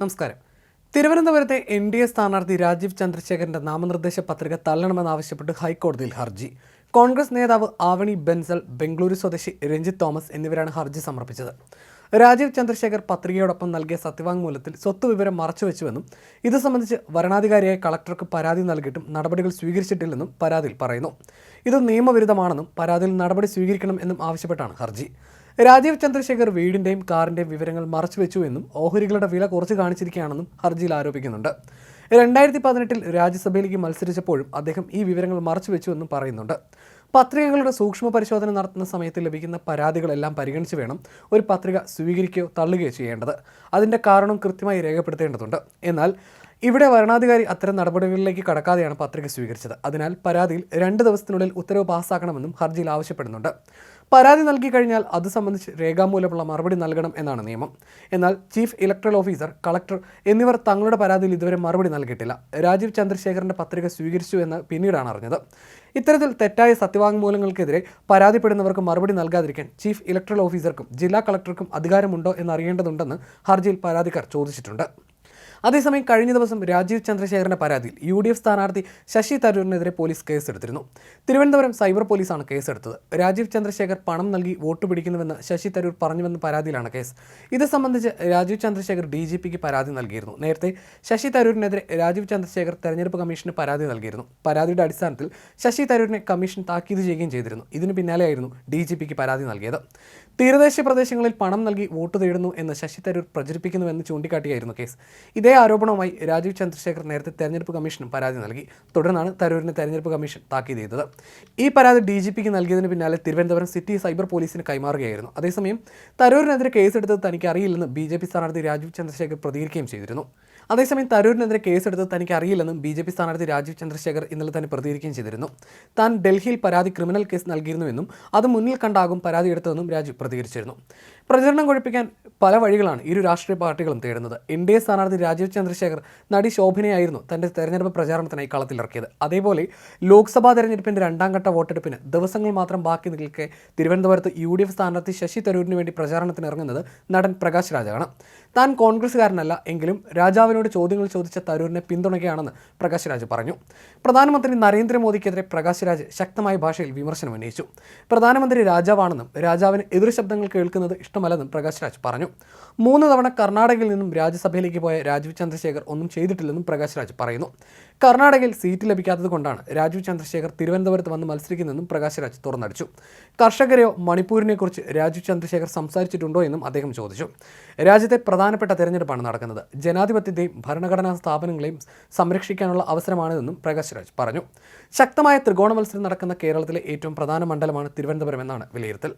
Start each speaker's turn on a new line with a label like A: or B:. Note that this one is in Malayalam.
A: നമസ്കാരം. തിരുവനന്തപുരത്തെ എൻ ഡി എ സ്ഥാനാർത്ഥി രാജീവ് ചന്ദ്രശേഖരന്റെ നാമനിർദ്ദേശ പത്രിക തള്ളണമെന്നാവശ്യപ്പെട്ട് ഹൈക്കോടതിയിൽ ഹർജി. കോൺഗ്രസ് നേതാവ് ആവണി ബെൻസൽ ബംഗളൂരു സ്വദേശി രഞ്ജിത്ത് തോമസ് എന്നിവരാണ് ഹർജി സമർപ്പിച്ചത്. രാജീവ് ചന്ദ്രശേഖർ പത്രികയോടൊപ്പം നൽകിയ സത്യവാങ്മൂലത്തിൽ സ്വത്ത് വിവരം മറച്ചുവെച്ചുവെന്നും ഇത് സംബന്ധിച്ച് വരണാധികാരിയായ കളക്ടർക്ക് പരാതി നൽകിയിട്ടും നടപടികൾ സ്വീകരിച്ചിട്ടില്ലെന്നും പരാതിയിൽ പറയുന്നു. ഇത് നിയമവിരുദ്ധമാണെന്നും പരാതിയിൽ നടപടി സ്വീകരിക്കണം എന്നും ആവശ്യപ്പെട്ടാണ് ഹർജി. രാജീവ് ചന്ദ്രശേഖർ വീടിന്റെയും കാറിന്റെയും വിവരങ്ങൾ മറച്ചുവെച്ചു എന്നും ഓഹരികളുടെ വില കുറച്ച് കാണിച്ചിരിക്കുകയാണെന്നും ഹർജിയിൽ ആരോപിക്കുന്നുണ്ട്. രണ്ടായിരത്തി പതിനെട്ടിൽ രാജ്യസഭയിലേക്ക് മത്സരിച്ചപ്പോഴും അദ്ദേഹം ഈ വിവരങ്ങൾ മറച്ചുവെച്ചുവെന്നും പറയുന്നുണ്ട്. പത്രികകളുടെ സൂക്ഷ്മ പരിശോധന നടത്തുന്ന സമയത്ത് ലഭിക്കുന്ന പരാതികളെല്ലാം പരിഗണിച്ച് വേണം ഒരു പത്രിക സ്വീകരിക്കുകയോ തള്ളുകയോ ചെയ്യേണ്ടത്. അതിന്റെ കാരണം കൃത്യമായി രേഖപ്പെടുത്തേണ്ടതുണ്ട്. എന്നാൽ ഇവിടെ വരണാധികാരി അത്തരം നടപടികളിലേക്ക് കടക്കാതെയാണ് പത്രിക സ്വീകരിച്ചത്. അതിനാൽ പരാതിയിൽ രണ്ട് ദിവസത്തിനുള്ളിൽ ഉത്തരവ് പാസ്സാക്കണമെന്നും ഹർജിയിൽ ആവശ്യപ്പെടുന്നുണ്ട്. പരാതി നൽകി കഴിഞ്ഞാൽ അത് സംബന്ധിച്ച് രേഖാമൂലമുള്ള മറുപടി നൽകണം എന്നാണ് നിയമം. എന്നാൽ ചീഫ് ഇലക്ട്രൽ ഓഫീസർ കളക്ടർ എന്നിവർ തങ്ങളുടെ പരാതിയിൽ ഇതുവരെ മറുപടി നൽകിയിട്ടില്ല. രാജീവ് ചന്ദ്രശേഖരന്റെ പത്രിക സ്വീകരിച്ചു എന്ന് പിന്നീടാണ് അറിഞ്ഞത്. ഇത്തരത്തിൽ തെറ്റായ സത്യവാങ്മൂലങ്ങൾക്കെതിരെ പരാതിപ്പെടുന്നവർക്ക് മറുപടി നൽകാതിരിക്കാൻ ചീഫ് ഇലക്ട്രൽ ഓഫീസർക്കും ജില്ലാ കളക്ടർക്കും അധികാരമുണ്ടോ എന്നറിയേണ്ടതുണ്ടെന്ന് ഹർജിയിൽ പരാതിക്കാർ ചോദിച്ചിട്ടുണ്ട്. അതേസമയം കഴിഞ്ഞ ദിവസം രാജീവ് ചന്ദ്രശേഖരന്റെ പരാതിയിൽ യു ഡി എഫ് സ്ഥാനാർത്ഥി ശശി തരൂരിനെതിരെ പോലീസ് കേസെടുത്തിരുന്നു. തിരുവനന്തപുരം സൈബർ പോലീസാണ് കേസെടുത്തത്. രാജീവ് ചന്ദ്രശേഖർ പണം നൽകി വോട്ട് പിടിക്കുന്നുവെന്ന് ശശി തരൂർ പറഞ്ഞുവെന്ന പരാതിയിലാണ് കേസ്. ഇത് സംബന്ധിച്ച് രാജീവ് ചന്ദ്രശേഖർ ഡി ജി പിക്ക് പരാതി നൽകിയിരുന്നു. നേരത്തെ ശശി തരൂരിനെതിരെ രാജീവ് ചന്ദ്രശേഖർ തെരഞ്ഞെടുപ്പ് കമ്മീഷന് പരാതി നൽകിയിരുന്നു. പരാതിയുടെ അടിസ്ഥാനത്തിൽ ശശി തരൂരിനെ കമ്മീഷൻ താക്കീത് ചെയ്യുകയും ചെയ്തിരുന്നു. ഇതിനു പിന്നാലെയായിരുന്നു ഡി ജി പിക്ക് പരാതി നൽകിയത്. തീരദേശ പ്രദേശങ്ങളിൽ പണം നൽകി വോട്ട് തേടുന്നു എന്ന് ശശി തരൂർ പ്രചരിപ്പിക്കുന്നുവെന്ന് ചൂണ്ടിക്കാട്ടിയായിരുന്നു കേസ്. ഇതേ ആരോപണവുമായി രാജീവ് ചന്ദ്രശേഖർ നേരത്തെ തെരഞ്ഞെടുപ്പ് കമ്മീഷനും പരാതി നൽകി. തുടർന്നാണ് തരൂരിന് തെരഞ്ഞെടുപ്പ് കമ്മീഷൻ താക്കീത് ചെയ്തത്. ഈ പരാതി ഡി ജി പിക്ക് നൽകിയതിന് പിന്നാലെ തിരുവനന്തപുരം സിറ്റി സൈബർ പോലീസിന് കൈമാറുകയായിരുന്നു. അതേസമയം തരൂരിനെതിരെ കേസെടുത്തത് തനിക്ക് അറിയില്ലെന്ന് ബി ജെ പി സ്ഥാനാർത്ഥി രാജീവ് ചന്ദ്രശേഖർ പ്രതികരിക്കുകയും ചെയ്തിരുന്നു. അതേസമയം തരൂരിനെതിരെ കേസെടുത്ത് തനിക്ക് അറിയില്ലെന്നും ബി ജെ പി സ്ഥാനാർത്ഥി രാജീവ് ചന്ദ്രശേഖർ ഇന്നലെ തന്നെ പ്രതികരിക്കുകയും ചെയ്തിരുന്നു. താൻ ഡൽഹിയിൽ പരാതി ക്രിമിനൽ കേസ് നൽകിയിരുന്നുവെന്നും അത് മുന്നിൽ കണ്ടാകും പരാതി എടുത്തതെന്നും രാജു പ്രതികരിച്ചിരുന്നു. പ്രചരണം കൊഴിപ്പിക്കാൻ പല വഴികളാണ് ഇരു രാഷ്ട്രീയ പാർട്ടികളും തേടുന്നത്. എൻ ഡി എ സ്ഥാനാർത്ഥി രാജീവ് ചന്ദ്രശേഖർ നടി ശോഭനയായിരുന്നു തന്റെ തെരഞ്ഞെടുപ്പ് പ്രചാരണത്തിനായി കളത്തിലിറക്കിയത്. അതേപോലെ ലോക്സഭാ തെരഞ്ഞെടുപ്പിന്റെ രണ്ടാം ഘട്ട വോട്ടെടുപ്പിന് ദിവസങ്ങൾ മാത്രം ബാക്കി നിൽക്കെ തിരുവനന്തപുരത്ത് യു ഡി എഫ് സ്ഥാനാർത്ഥി ശശി തരൂരിന് വേണ്ടി പ്രചാരണത്തിന് ഇറങ്ങുന്നത് നടൻ പ്രകാശ് രാജാണ്. താൻ കോൺഗ്രസ്സുകാരനല്ല എങ്കിലും രാജാവിനോട് ചോദ്യങ്ങൾ ചോദിച്ച തരൂരിനെ പിന്തുണയ്ക്കുകയാണെന്ന് പ്രകാശ് രാജ് പറഞ്ഞു. പ്രധാനമന്ത്രി നരേന്ദ്രമോദിക്കെതിരെ പ്രകാശ് രാജ് ശക്തമായ ഭാഷയിൽ വിമർശനം ഉന്നയിച്ചു. പ്രധാനമന്ത്രി രാജാവാണെന്നും രാജാവിന് എതിർ ശബ്ദങ്ങൾ കേൾക്കുന്നത് ഇഷ്ടമല്ലെന്നും പ്രകാശ് രാജ് പറഞ്ഞു. മൂന്ന് തവണ കർണാടകയിൽ നിന്നും രാജ്യസഭയിലേക്ക് പോയ രാജീവ് ചന്ദ്രശേഖർ ഒന്നും ചെയ്തിട്ടില്ലെന്നും പ്രകാശ് രാജ് പറയുന്നു. കർണാടകയിൽ സീറ്റ് ലഭിക്കാത്തത് കൊണ്ടാണ് രാജീവ് ചന്ദ്രശേഖർ തിരുവനന്തപുരത്ത് വന്ന് മത്സരിക്കുന്നതെന്നും പ്രകാശ് രാജ് തുറന്നടിച്ചു. കർഷകരെയോ മണിപ്പൂരിനെക്കുറിച്ച് രാജീവ് ചന്ദ്രശേഖർ സംസാരിച്ചിട്ടുണ്ടോ എന്നും അദ്ദേഹം ചോദിച്ചു. രാജ്യത്തെ പ്രധാനപ്പെട്ട തെരഞ്ഞെടുപ്പാണ് നടക്കുന്നത്. ജനാധിപത്യത്തെയും ഭരണഘടനാ സ്ഥാപനങ്ങളെയും സംരക്ഷിക്കാനുള്ള അവസരമാണിതെന്നും പ്രകാശ് രാജ് പറഞ്ഞു. ശക്തമായ ത്രികോണ മത്സരം നടക്കുന്ന കേരളത്തിലെ ഏറ്റവും പ്രധാന മണ്ഡലമാണ് തിരുവനന്തപുരം എന്നാണ് വിലയിരുത്തൽ.